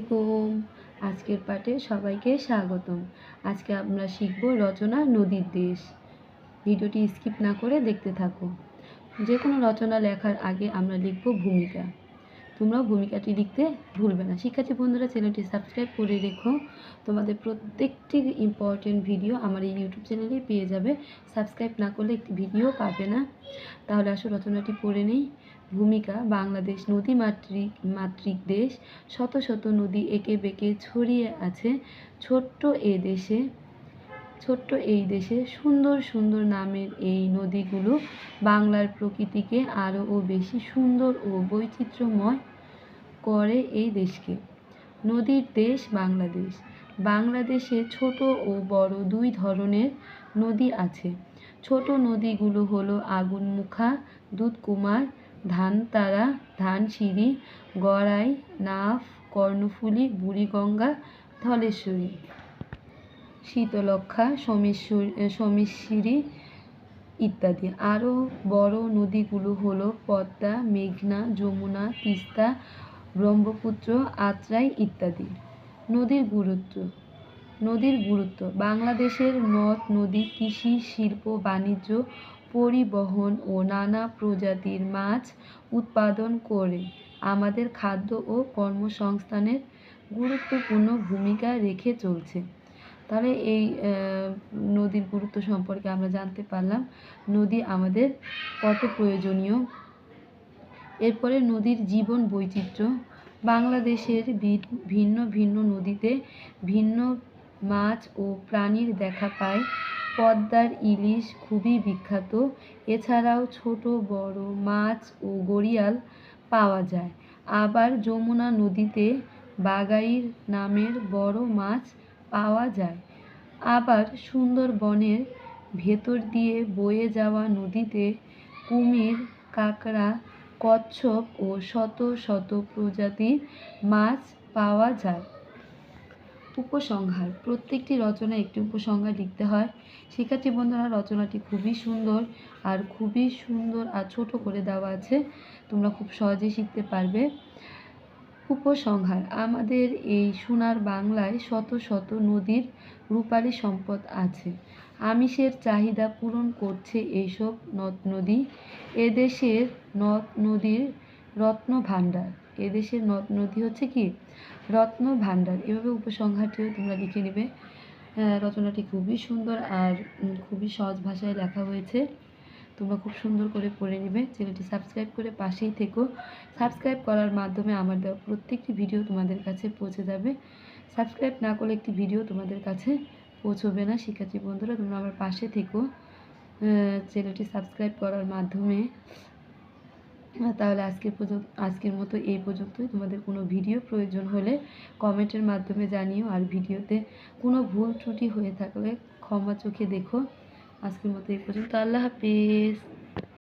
আলাইকুম। আজকের পাঠে সবাইকে স্বাগতম। আজকে আমরা শিখব রচনা নদীর দেশ। ভিডিওটি স্কিপ না করে দেখতে থাকো। যে কোনো রচনা লেখার আগে আমরা লিখব ভূমিকা। তোমরাও ভূমিকাটি লিখতে ভুলবে না। শিক্ষার্থী বন্ধুরা, চ্যানেলটি সাবস্ক্রাইব করে রেখো। তোমাদের প্রত্যেকটি ইম্পর্টেন্ট ভিডিও আমার এই ইউটিউব চ্যানেলে পেয়ে যাবে। সাবস্ক্রাইব না করলে একটি ভিডিও পাবে না। তাহলে আসো রচনাটি পড়ে নেই। ভূমিকা, বাংলাদেশ নদী মাতৃক মাতৃক দেশ। শত শত নদী এঁকে বেঁকে ছড়িয়ে আছে। ছোট্ট এ দেশে, ছোট্ট এই দেশে সুন্দর সুন্দর নামের এই নদীগুলো বাংলার প্রকৃতিকে আরও বেশি সুন্দর ও বৈচিত্র্যময় করে এই দেশকে। নদীর দেশ বাংলাদেশ। বাংলাদেশে ছোট ও বড় দুই ধরনের নদী আছে। ছোট নদীগুলো হলো আগুনমুখা, দুধকুমার, ধানতারা, ধানসিঁড়ি, গড়াই, নাফ, কর্ণফুলী, বুড়িগঙ্গা, ধলেশ্বরী। শীতলক্ষা সোমেশ্বর ইত্যাদি। আরও বড় নদীগুলো হলো পদ্মা, মেঘনা, যমুনা, তিস্তা ব্রহ্মপুত্র, আত্রাই ইত্যাদি। নদীর গুরুত্ব। নদীর গুরুত্ব। বাংলাদেশের নদ নদী, কৃষি, শিল্প, বাণিজ্য, পরিবহন ও নানা প্রজাতির মাছ উৎপাদন করে আমাদের খাদ্য ও কর্মসংস্থানের গুরুত্বপূর্ণ ভূমিকা রেখে চলছে। তাহলে এই নদীর গুরুত্ব সম্পর্কে আমরা জানতে পারলাম। নদী আমাদের কত প্রয়োজনীয় এরপরে নদীর জীবন বৈচিত্র্য। বাংলাদেশের ভিন্ন ভিন্ন নদীতে ভিন্ন মাছ ও প্রাণীর দেখা পায়। পদ্মার ইলিশ খুবই বিখ্যাত। এছাড়াও ছোট, বড় মাছ ও গড়িয়াল পাওয়া যায়। আবার যমুনা নদীতে বাগাইর নামের বড় মাছ পাওয়া যায়। আবার সুন্দরবনের ভেতর দিয়ে বয়ে যাওয়া নদীতে কুমির, কাঁকড়া কচ্ছপ ও শত শত প্রজাতির মাছ পাওয়া যায়। উপসংহার, প্রত্যেকটি রচনা একটি উপসংহার লিখতে হয়। শিক্ষার্থী বন্ধুরা, রচনাটি খুবই সুন্দর আর খুবই সুন্দর আর ছোট করে দেওয়া আছে। তোমরা খুব সহজেই শিখতে পারবে। উপসংহার, আমাদের এই সোনার বাংলায় শত শত নদীর রূপালী সম্পদ আছে। আমিষের চাহিদা পূরণ করছে এইসব নদ নদী। এদেশের নদ নদীর রত্ন ভাণ্ডার। এদেশের নদ নদী হচ্ছে কি? রত্ন ভাণ্ডার। এভাবে উপসংহারটিও তোমরা লিখে নেবে। রচনাটি খুবই সুন্দর আর খুবই সহজ ভাষায় লেখা হয়েছে। তোমরা খুব সুন্দর করে পড়ে নেবে। চ্যানেলটি সাবস্ক্রাইব করে পাশেই থেকো। সাবস্ক্রাইব করার মাধ্যমে আমার দেওয়া প্রত্যেকটি ভিডিও তোমাদের কাছে পৌঁছে যাবে। সাবস্ক্রাইব না করলে একটি ভিডিও তোমাদের কাছে পৌঁছবে না। শিক্ষার্থী বন্ধুরা, তোমরা আমার পাশে থেকো। চ্যানেলটি সাবস্ক্রাইব করার মাধ্যমে। তাহলে আজকের পর্যন্ত, আজকের মতো এই পর্যন্তই। তোমাদের কোনো ভিডিও প্রয়োজন হলে কমেন্টের মাধ্যমে জানিও। আর ভিডিওতে কোনো ভুল ত্রুটি হয়ে থাকলে ক্ষমা চোখে দেখো। আজকের মতো এই পর্যন্ত। আল্লাহ হাফিজ।